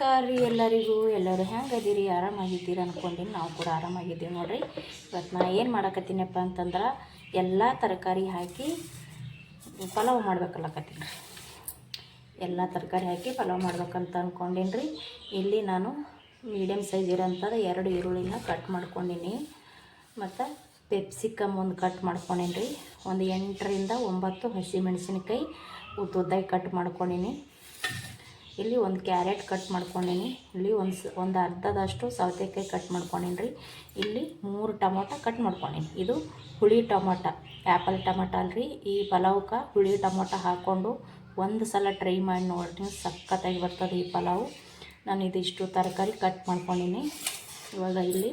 ನಮಸ್ಕಾರ ರೀ ಎಲ್ಲರಿಗೂ. ಎಲ್ಲರೂ ಹೆಂಗದೀರಿ? ಆರಾಮಾಗಿದ್ದೀರಿ ಅಂದ್ಕೊಂಡಿನಿ ನಾವು ಕೂಡ ಆರಾಮಾಗಿದ್ದೀವಿ ನೋಡಿರಿ. ಇವತ್ತು ನಾ ಏನು ಮಾಡಕತ್ತೀನಪ್ಪ ಅಂತಂದ್ರೆ ಎಲ್ಲ ತರಕಾರಿ ಹಾಕಿ ಪಲಾವ್ ಮಾಡ್ಬೇಕಲ್ಲಕತ್ತೀನಿ. ರೀ ಎಲ್ಲ ತರಕಾರಿ ಹಾಕಿ ಪಲಾವ್ ಮಾಡ್ಬೇಕಂತ ಅಂದ್ಕೊಂಡೀನಿ ರೀ ಇಲ್ಲಿ ನಾನು ಮೀಡಿಯಮ್ ಸೈಜ್ ಇರೋಂಥದ್ದು ಎರಡು ಈರುಳ್ಳಿನ ಕಟ್ ಮಾಡ್ಕೊಂಡೀನಿ. ಮತ್ತು ಪೆಪ್ಸಿಕಮ್ ಒಂದು ಕಟ್ ಮಾಡ್ಕೊಂಡೀನಿ ರೀ ಒಂದು ಎಂಟರಿಂದ ಒಂಬತ್ತು ಹಸಿಮೆಣಸಿನಕಾಯಿ ಉದ್ದ ಉದ್ದುದ್ದಾಗಿ ಕಟ್ ಮಾಡ್ಕೊಂಡೀನಿ. ಇಲ್ಲಿ ಒಂದು ಕ್ಯಾರೆಟ್ ಕಟ್ ಮಾಡ್ಕೊಂಡೀನಿ. ಇಲ್ಲಿ ಒಂದು ಒಂದು ಅರ್ಧದಷ್ಟು ಸೌತೆಕಾಯಿ ಕಟ್ ಮಾಡ್ಕೊಂಡೀನಿ ರೀ. ಇಲ್ಲಿ ಮೂರು ಟೊಮೊಟೊ ಕಟ್ ಮಾಡ್ಕೊಂಡೀನಿ. ಇದು ಹುಳಿ ಟೊಮೊಟೊ ಆ್ಯಪಲ್ ಟೊಮೊಟೊ ಅಲ್ರಿ. ಈ ಪಲಾವ್ಗೆ ಹುಳಿ ಟೊಮೊಟೊ ಹಾಕ್ಕೊಂಡು ಒಂದು ಸಲ ಟ್ರೈ ಮಾಡಿ ನೋಡ್ರಿ ಸಖತ್ತಾಗಿ ಬರ್ತದೆ ಈ ಪಲಾವು. ನಾನು ಇದಿಷ್ಟು ತರಕಾರಿ ಕಟ್ ಮಾಡ್ಕೊಂಡೀನಿ. ಇವಾಗ ಇಲ್ಲಿ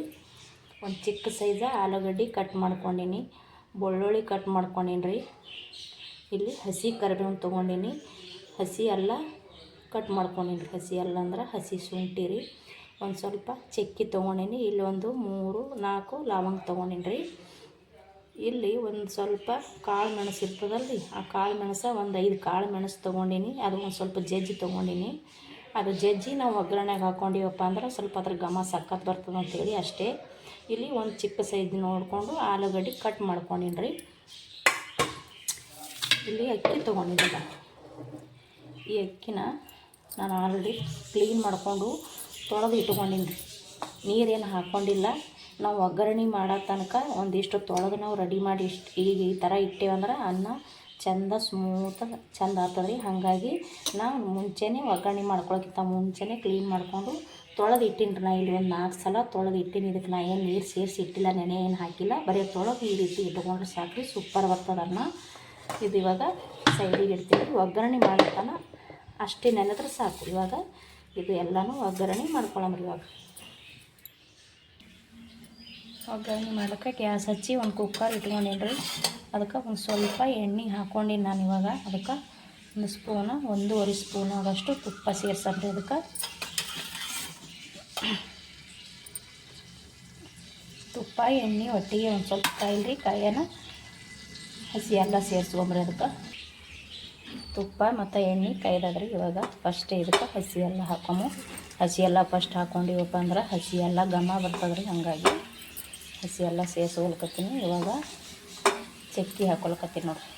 ಒಂದು ಚಿಕ್ಕ ಸೈಜ ಆಲೂಗಡ್ಡೆ ಕಟ್ ಮಾಡ್ಕೊಂಡೀನಿ. ಬೆಳ್ಳುಳ್ಳಿ ಕಟ್ ಮಾಡ್ಕೊಂಡೀನಿ ರೀ. ಇಲ್ಲಿ ಹಸಿ ಕರಿಬೇವು ತೊಗೊಂಡೀನಿ. ಹಸಿ ಅಲ್ಲ ಕಟ್ ಮಾಡ್ಕೊಂಡೀನಿ ಹಸಿ ಅಲ್ಲ ಅಂದ್ರೆ ಹಸಿ ಶುಂಠಿ ರೀ. ಒಂದು ಸ್ವಲ್ಪ ಚಕ್ಕಿ ತೊಗೊಂಡೀನಿ. ಒಂದು ಮೂರು, ನಾಲ್ಕು ಲವಂಗ ತೊಗೊಂಡೀನಿ ರೀ. ಇಲ್ಲಿ ಒಂದು ಸ್ವಲ್ಪ ಕಾಳು ಮೆಣಸು ಇರ್ತದಲ್ರಿ, ಆ ಕಾಳು ಮೆಣಸ ಒಂದು ಐದು ಕಾಳು ಮೆಣಸು ತೊಗೊಂಡೀನಿ. ಅದು ಒಂದು ಸ್ವಲ್ಪ ಜಜ್ಜಿ ತೊಗೊಂಡೀನಿ. ಅದು ಜಜ್ಜಿ ನಾವು ಒಗ್ಗರಣೆಗೆ ಹಾಕ್ಕೊಂಡಿವಪ್ಪ ಅಂದ್ರೆ ಸ್ವಲ್ಪ ಅದ್ರ ಘಮ ಸಕ್ಕತ್ ಬರ್ತದೆ ಅಂತೇಳಿ ಅಷ್ಟೇ. ಇಲ್ಲಿ ಒಂದು ಚಿಕ್ಕ ಸೈಜ್ ನೋಡಿಕೊಂಡು ಆಲೂಗಡ್ಡೆ ಕಟ್ ಮಾಡ್ಕೊಂಡೀನಿ ರೀ. ಇಲ್ಲಿ ಅಕ್ಕಿ ತೊಗೊಂಡಿದ್ದೀನಿ ಈ ಅಕ್ಕಿನ ನಾನು ಆಲ್ರೆಡಿ ಕ್ಲೀನ್ ಮಾಡಿಕೊಂಡು ತೊಳೆದು ಇಟ್ಕೊಂಡಿನಿ. ರೀ ನೀರೇನು ಹಾಕ್ಕೊಂಡಿಲ್ಲ ನಾವು ಒಗ್ಗರಣೆ ಮಾಡೋ ತನಕ ಒಂದಿಷ್ಟು ತೊಳೆದು ನಾವು ರೆಡಿ ಮಾಡಿ ಇಷ್ಟು ಈಗ ಈ ಥರ ಇಟ್ಟೇವಂದ್ರೆ ಅನ್ನ ಚಂದ ಸ್ಮೂತಾಗಿ ಚಂದ ಆಗ್ತದೆ ರೀ ಹಾಗಾಗಿ ನಾವು ಮುಂಚೆನೇ ಒಗ್ಗರಣೆ ಮಾಡ್ಕೊಳಕ್ಕಿಂತ ಮುಂಚೆನೇ ಕ್ಲೀನ್ ಮಾಡಿಕೊಂಡು ತೊಳೆದು ಇಟ್ಟಿನಿ ನಾ ಇಲ್ಲಿ ಒಂದು ನಾಲ್ಕು ಸಲ ತೊಳೆದು ಇಟ್ಟಿನಿ. ಇದಕ್ಕೆ ನಾ ಏನು ನೀರು ಸೇರಿಸಿ ಇಟ್ಟಿಲ್ಲ, ನೆನೆ ಏನು ಹಾಕಿಲ್ಲ. ಬರೀ ತೊಳೆದು ಈ ರೀತಿ ಇಟ್ಕೊಂಡ್ರೆ ಸಾಕು ರೀ ಸೂಪರ್ ಬರ್ತದೆ ಅನ್ನ ಇದು ಇವಾಗ ಸೈಡಿಗೆ ಇಡ್ತೀವಿ ಒಗ್ಗರಣೆ ಮಾಡತ್ತಾನ ಅಷ್ಟೇ ನೆನೆದ್ರೆ ಸಾಕು. ಇವಾಗ ಇದು ಎಲ್ಲನೂ ಒಗ್ಗರಣೆ ಮಾಡ್ಕೊಳ್ಳೋಣ ಇವಾಗ. ಒಗ್ಗರಣೆ ಮಾಡೋಕ್ಕೆ ಗ್ಯಾಸ್ ಹಚ್ಚಿ ಒಂದು ಕುಕ್ಕರ್ ಇಟ್ಕೊಂಡಿನ್ರಿ. ಅದಕ್ಕೆ ಒಂದು ಸ್ವಲ್ಪ ಎಣ್ಣೆ ಹಾಕ್ಕೊಂಡಿನಿ ನಾನು ಇವಾಗ. ಅದಕ್ಕೆ ಒಂದು ಸ್ಪೂನು, ಒಂದೂವರೆ ಸ್ಪೂನ್ ಆಗೋಷ್ಟು ತುಪ್ಪ ಸೇರ್ಸಮ್ರಿ ಅದಕ್ಕೆ. ತುಪ್ಪ, ಎಣ್ಣೆ, ಒಟ್ಟಿಗೆ ಒಂದು ಸ್ವಲ್ಪ ಕಾಯಿಲ್ರಿ. ಕಾಯನ ಹಸಿ ಎಲ್ಲ ಸೇರಿಸ್ಕೊಂಬ್ರಿ ಅದಕ್ಕೆ. ತುಪ್ಪ ಮತ್ತು ಎಣ್ಣೆ ಕೈದಾದ್ರೆ ಇವಾಗ ಫಸ್ಟ್ ಇದಕ್ಕೆ ಹಸಿ ಎಲ್ಲ ಹಾಕೊಮು. ಹಸಿ ಎಲ್ಲ ಫಸ್ಟ್ ಹಾಕ್ಕೊಂಡಿವಪ್ಪ ಅಂದ್ರೆ ಹಸಿ ಎಲ್ಲ ಘಮ ಬರ್ತದ್ರಿ, ಹಾಗಾಗಿ ಹಸಿ ಎಲ್ಲ ಇವಾಗ ಚಕ್ಕಿ ಹಾಕೊಳ್ಕತ್ತೀನಿ ನೋಡಿರಿ.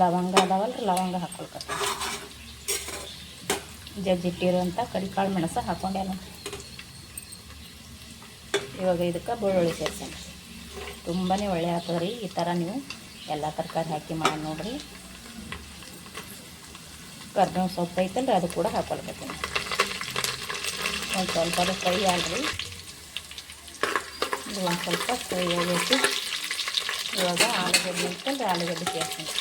ಲವಂಗ ಅದಾವಲ್ರಿ, ಲವಂಗ ಹಾಕೊಳ್ಕತ್ತೀನಿ. ಜಜ್ಜಿಟ್ಟಿರುವಂಥ ಕಡಿಕಾಳು ಮೆಣಸು ಹಾಕೊಂಡೆ ನೋಡ್ರಿ. ಇವಾಗ ಇದಕ್ಕೆ ಬೆಳ್ಳುಳ್ಳಿ ಸೇರ್ಸೋಣ. ತುಂಬಾ ಒಳ್ಳೆ ಆಗ್ತದೆ ರೀ ಈ ಥರ ನೀವು. ಎಲ್ಲ ತರಕಾರಿ ಹಾಕಿ ಮಾಡಿ ನೋಡಿರಿ. ಕರ್ಬೇವು ಸೊಪ್ಪು ಐತಲ್ಲ ಅದು ಕೂಡ ಹಾಕೊಳ್ಕತ್ತೀನಿ. ಒಂದು ಸ್ವಲ್ಪ ಅದು ಫ್ರೈ ಆಗಲಿ. ಇದು ಒಂದು ಸ್ವಲ್ಪ ಫ್ರೈ ಆಗಬೇಕು ಇವಾಗ ಆಲೂಗಡ್ಡೆ ಐತಲ್ರಿ, ಆಲೂಗಡ್ಡೆ ಸೇರ್ತೀನಿ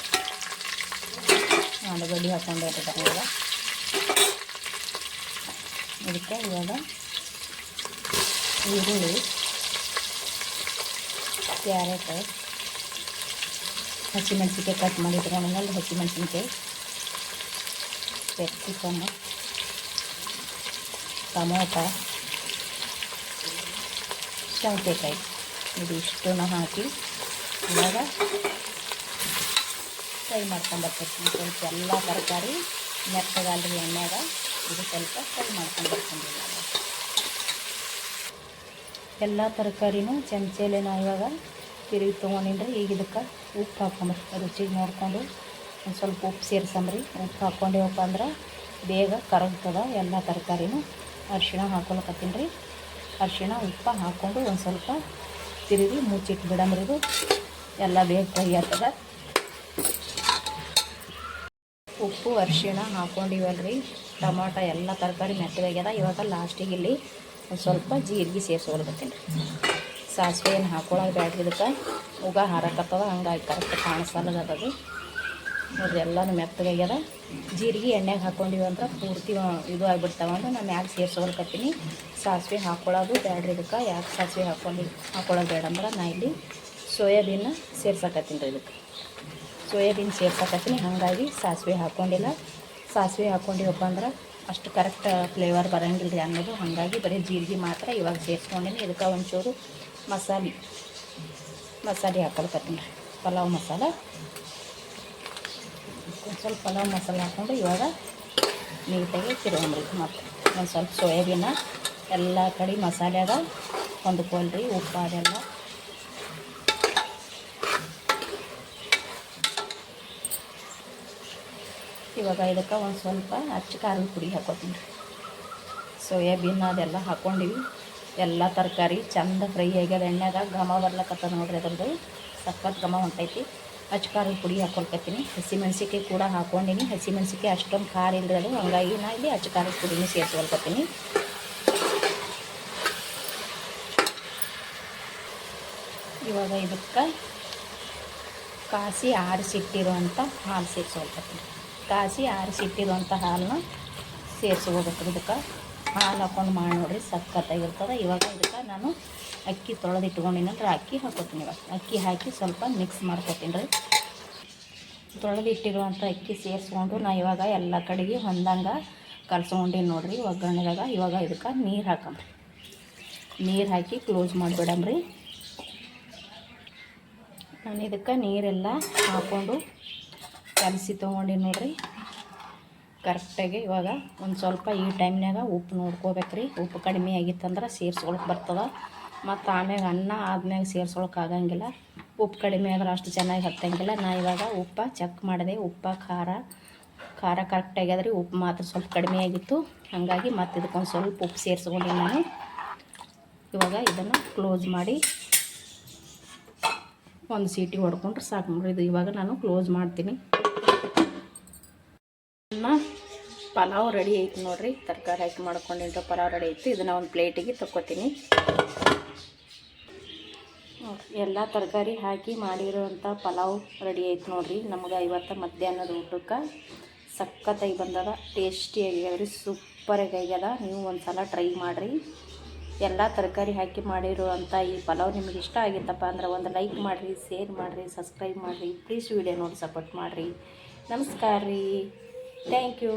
ಆಲೂಗಡ್ಡೆ ಹಾಕೊಂಡು ಇವಾಗ ಇದಕ್ಕೆ ಇವಾಗ ಈರುಳ್ಳಿ, ಕ್ಯಾರೆಟ್ ಹಸಿಮೆಣ್ಸಿನ್ಕಾಯಿ ಕಟ್ ಮಾಡಿ ಇಟ್ಕೊಂಡಿದ್ದಲ್ಲಿ ಹಸಿಮೆಣ್ಸಿನ್ಕಾಯಿ ಕ್ಯಾಪ್ಸಿಕಮ್ ಟೊಮೊಟೊ ಸೌತೆಕಾಯಿ ಇದು ಇಷ್ಟನ್ನು ಹಾಕಿ ಇವಾಗ ಫ್ರೈ ಮಾಡ್ಕೊಂಬರ್ತೀನಿ ಸ್ವಲ್ಪ ಎಲ್ಲ ತರಕಾರಿ ಮೆತ್ತಗಾಲ್ರಿ ಎಣ್ಣೆಗ ಇದು ಸ್ವಲ್ಪ ಫ್ರೈ ಮಾಡ್ಕೊಂಬರ್ತೀನಿ ಎಲ್ಲ ತರಕಾರಿನೂ ಚಮಚೆಲೆ ನಾವು ಇವಾಗ ತಿರುಗಿ ತೊಗೊಂಡಿನ್ರಿ. ಈಗ ಇದಕ್ಕೆ ಉಪ್ಪು ಹಾಕೊಂಬ್ರಿ ರುಚಿಗೆ ನೋಡಿಕೊಂಡು ಒಂದು ಸ್ವಲ್ಪ ಉಪ್ಪು ಸೇರ್ಸಂಬ್ರಿ. ಉಪ್ಪು ಹಾಕ್ಕೊಂಡೇವಪ್ಪ ಅಂದ್ರೆ ಬೇಗ ಕರಗ್ತದೆ. ಎಲ್ಲ ತರಕಾರಿನೂ ಅರಿಶಿಣ ಹಾಕೊಳಕತ್ತೀನಿ ರೀ ಅರಿಶಿಣ, ಉಪ್ಪು ಹಾಕ್ಕೊಂಡು ಒಂದು ಸ್ವಲ್ಪ ತಿರುಗಿ ಮುಚ್ಚಿಟ್ಟು ಬಿಡಂಬ್ರಿ ಇದು. ಎಲ್ಲ ಬೇಗ ಫ್ರೈ ಉಪ್ಪು, ಅರಿಶಿಣ ಹಾಕ್ಕೊಂಡಿವಲ್ರಿ ಟೊಮಾಟೊ, ಎಲ್ಲ ತರಕಾರಿ ಮೆತ್ತಗಾಗ್ಯದ. ಇವಾಗ ಲಾಸ್ಟಿಗೆ ಇಲ್ಲಿ ಒಂದು ಸ್ವಲ್ಪ ಜೀರಿಗೆ ಸೇರಿಸ್ಕೊಳ್ಕತ್ತೀನಿ ರೀ ಸಾಸಿವೆ ಏನು ಹಾಕೊಳ್ಳೋದು ಬ್ಯಾಡ್ರಿ ಇದಕ್ಕೆ. ಉಗ ಹಾರಕತ್ತದ, ಹಂಗಾಗಿ ಕರೆಕ್ಟ್ ಕಾಣಿಸಲ್ಲದದು ನೋಡ್ರಿ ಎಲ್ಲನೂ ಮೆತ್ತಗಾಗ್ಯದ ಜೀರಿಗೆ ಎಣ್ಣೆಗೆ ಹಾಕ್ಕೊಂಡಿವಿ ಅಂದ್ರೆ ಪೂರ್ತಿ ಇದು ಆಗಿಬಿಡ್ತಾವೆ ಅಂದ್ರೆ ನಾನು ಯಾಕೆ ಸೇರಿಸ್ಕೊಳ್ಕತ್ತೀನಿ ಸಾಸಿವೆ ಹಾಕ್ಕೊಳ್ಳೋದು ಬ್ಯಾಡ್ರಿ ಇದಕ್ಕೆ. ಯಾಕೆ ಸಾಸಿವೆ ಹಾಕ್ಕೊಂಡು ಹಾಕೊಳ್ಳೋದು ಬೇಡ ಅಂದ್ರೆ ನಾ ಇಲ್ಲಿ ಸೋಯಾಬೀನ ಸೇರ್ಸಕತ್ತೀನಿ ರೀ ಇದಕ್ಕೆ. ಸೋಯಾಬೀನ್ ಸೇರ್ಸಕತ್ತೀನಿ, ಹಾಗಾಗಿ ಸಾಸಿವೆ ಹಾಕ್ಕೊಂಡಿಲ್ಲ ಸಾಸಿವೆ ಹಾಕ್ಕೊಂಡಿವಪ್ಪ ಅಂದ್ರೆ ಅಷ್ಟು ಕರೆಕ್ಟ್ ಫ್ಲೇವರ್ ಬರೋಂಗಿಲ್ಲ ರೀ ಅನ್ನೋದು. ಹಾಗಾಗಿ ಬರೀ ಜೀರಿಗೆ ಮಾತ್ರ ಇವಾಗ ಸೇರಿಸ್ಕೊಂಡಿನಿ. ಇದಕ್ಕೆ ಒಂಚೂರು ಮಸಾಲೆ. ಮಸಾಲೆ ಹಾಕಲ್ಕತ್ತೀನಿ ರೀ ಪಲಾವ್ ಮಸಾಲ. ಸ್ವಲ್ಪ ಪಲಾವ್ ಮಸಾಲೆ ಹಾಕ್ಕೊಂಡು ಇವಾಗ ನೀಟಾಗಿ ತಿರುವಂಬ್ರಿ ಮತ್ತು. ಒಂದು ಸ್ವಲ್ಪ ಸೋಯಾಬೀನ ಎಲ್ಲ ಕಡೆ ಮಸಾಲ್ಯಾಗ ಹೊಂದ್ಕೊಳ್ರಿ ಉಪ್ಪು, ಅದೆಲ್ಲ. ಇವಾಗ ಇದಕ್ಕೆ ಒಂದು ಸ್ವಲ್ಪ ಅಚ್ಚ ಖಾರದ ಪುಡಿ ಹಾಕೋತೀನಿ ಸೋಯಾಬೀನ್ ಅದೆಲ್ಲ ಹಾಕ್ಕೊಂಡಿವಿ ಎಲ್ಲ ತರಕಾರಿ ಚಂದ ಫ್ರೈ ಆಗ್ಯದ, ಎಣ್ಣೆಗ ಘಮ ಬರ್ಲಕತ್ತದ ನೋಡ್ರಿ ಅದ್ರದ್ದು. ಸಖತ್ ಘಮ ಹೊಂಟೈತಿ. ಖಾರದ ಪುಡಿ ಹಾಕೊಳ್ಕತ್ತೀನಿ. ಹಸಿಮೆಣ್ಸಿಕಾಯಿ ಕೂಡ ಹಾಕ್ಕೊಂಡಿನಿ ಹಸಿಮೆಣ್ಸಿಕಾಯಿ ಅಷ್ಟೊಂದು ಖಾರ ಇಲ್ಲರಿ ಅದು. ಹಂಗಾಗಿ ನಾ ಇಲ್ಲಿ ಖಾರದ ಪುಡಿನೂ ಸೇರಿಸ್ಕೊಳ್ಕತ್ತೀನಿ. ಇವಾಗ ಇದಕ್ಕೆ ಕಾಸಿ ಆರಿಸಿಟ್ಟಿರುವಂಥ ಹಾಲು ಸೇರಿಸ್ಕೊಳ್ಕತ್ತೀನಿ. ಕಾಸಿ ಆರಿಸಿಟ್ಟಿರುವಂಥ ಹಾಲನ್ನ ಸೇರಿಸ್ಕೋಬೇಕು ಇದಕ್ಕೆ. ಹಾಲು ಹಾಕೊಂಡು ಮಾಡಿ ನೋಡ್ರಿ, ಸಖತ್ತಾಗಿರ್ತದೆ. ಇವಾಗ ಇದಕ್ಕೆ ನಾನು ಅಕ್ಕಿ ತೊಳೆದು ಇಟ್ಕೊಂಡಿನಂದ್ರೆ ಅಕ್ಕಿ ಹಾಕೋತೀನಿ ಇವಾಗ. ಅಕ್ಕಿ ಹಾಕಿ ಸ್ವಲ್ಪ ಮಿಕ್ಸ್ ಮಾಡ್ಕೊತೀನಿ ರೀ. ತೊಳೆದು ಇಟ್ಟಿರುವಂಥ ಅಕ್ಕಿ ಸೇರಿಸ್ಕೊಂಡು ನಾ ಇವಾಗ ಎಲ್ಲ ಕಡೆಗೆ ಹೊಂದಂಗೆ ಕಲ್ಸ್ಕೊಂಡಿನಿ ನೋಡ್ರಿ ಒಗ್ಗರಣೆದಾಗ. ಇವಾಗ ಇದಕ್ಕೆ ನೀರು ಹಾಕಂಬ್ರಿ ನೀರು ಹಾಕಿ ಕ್ಲೋಸ್ ಮಾಡಿಬಿಡಮ್ರಿ ನಾನು ಇದಕ್ಕೆ ನೀರೆಲ್ಲ ಹಾಕ್ಕೊಂಡು ಕಲಸಿ ತೊಗೊಂಡಿನಿ ನೋಡ್ರಿ. ಕರೆಕ್ಟಾಗಿ ಇವಾಗ ಒಂದು ಸ್ವಲ್ಪ ಈ ಟೈಮ್ನಾಗ ಉಪ್ಪು ನೋಡ್ಕೋಬೇಕ್ರಿ. ಉಪ್ಪು ಕಡಿಮೆ ಆಗಿತ್ತಂದ್ರೆ ಸೇರ್ಸ್ಕೊಳಕ್ಕೆ ಬರ್ತದೆ. ಮತ್ತು ಆಮ್ಯಾಗ ಅನ್ನ ಆದ್ಮ್ಯಾಗ ಸೇರ್ಸ್ಕೊಳಕ್ಕೆ ಆಗಂಗಿಲ್ಲ. ಉಪ್ಪು ಕಡಿಮೆ ಆದ್ರೆ ಅಷ್ಟು ಚೆನ್ನಾಗಿ ಹತ್ತಂಗಿಲ್ಲ. ನಾ ಇವಾಗ ಉಪ್ಪ ಚೆಕ್ ಮಾಡಿದೆ. ಉಪ್ಪ, ಖಾರ ಖಾರ ಕರೆಕ್ಟಾಗಿ ರೀ ಉಪ್ಪು ಮಾತ್ರ ಸ್ವಲ್ಪ ಕಡಿಮೆ ಆಗಿತ್ತು. ಹಾಗಾಗಿ ಮತ್ತು ಇದಕ್ಕೊಂದು ಸ್ವಲ್ಪ ಉಪ್ಪು ಸೇರಿಸ್ಕೊಂಡು ನಾನು. ಇವಾಗ ಇದನ್ನು ಕ್ಲೋಸ್ ಮಾಡಿ ಒಂದು ಸೀಟಿ ಹೊಡ್ಕೊಂಡ್ರೆ ಸಾಕು ಇದು ಇವಾಗ ನಾನು ಕ್ಲೋಸ್ ಮಾಡ್ತೀನಿ. ಪಲಾವ್ ರೆಡಿ ಐತಿ ನೋಡ್ರಿ. ತರಕಾರಿ ಹಾಕಿ ಮಾಡ್ಕೊಂಡಿರೋ ಪಲಾವ್ ರೆಡಿ ಐತಿ. ಇದನ್ನ ಒಂದು ಪ್ಲೇಟಿಗೆ ತಕ್ಕೋತೀನಿ. ಎಲ್ಲ ತರಕಾರಿ ಹಾಕಿ ಮಾಡಿರೋಂಥ ಪಲಾವ್ ರೆಡಿ ಐತಿ ನೋಡ್ರಿ. ನಮ್ಗೆ ಇವತ್ತು ಮಧ್ಯಾಹ್ನದ ಊಟಕ್ಕೆ ಸಖತ್ತಾಗಿ ಬಂದದ ಟೇಸ್ಟಿಯಾಗಿ ರೀ ಸೂಪರಾಗಿ ಆಗ್ಯದ. ನೀವು ಒಂದು ಸಲ ಟ್ರೈ ಮಾಡಿರಿ. ಎಲ್ಲ ತರಕಾರಿ ಹಾಕಿ ಮಾಡಿರುವಂಥ ಈ ಪಲಾವ್ ನಿಮಗೆ ಇಷ್ಟ ಆಗಿತ್ತಪ್ಪ ಅಂದ್ರೆ ಒಂದು ಲೈಕ್ ಮಾಡಿರಿ ಶೇರ್ ಮಾಡಿರಿ ಸಬ್ಸ್ಕ್ರೈಬ್ ಮಾಡಿರಿ. ಪ್ಲೀಸ್ ವಿಡಿಯೋ ನೋಡಿ ಸಪೋರ್ಟ್ ಮಾಡಿರಿ. ನಮಸ್ಕಾರ ರೀ. Thank you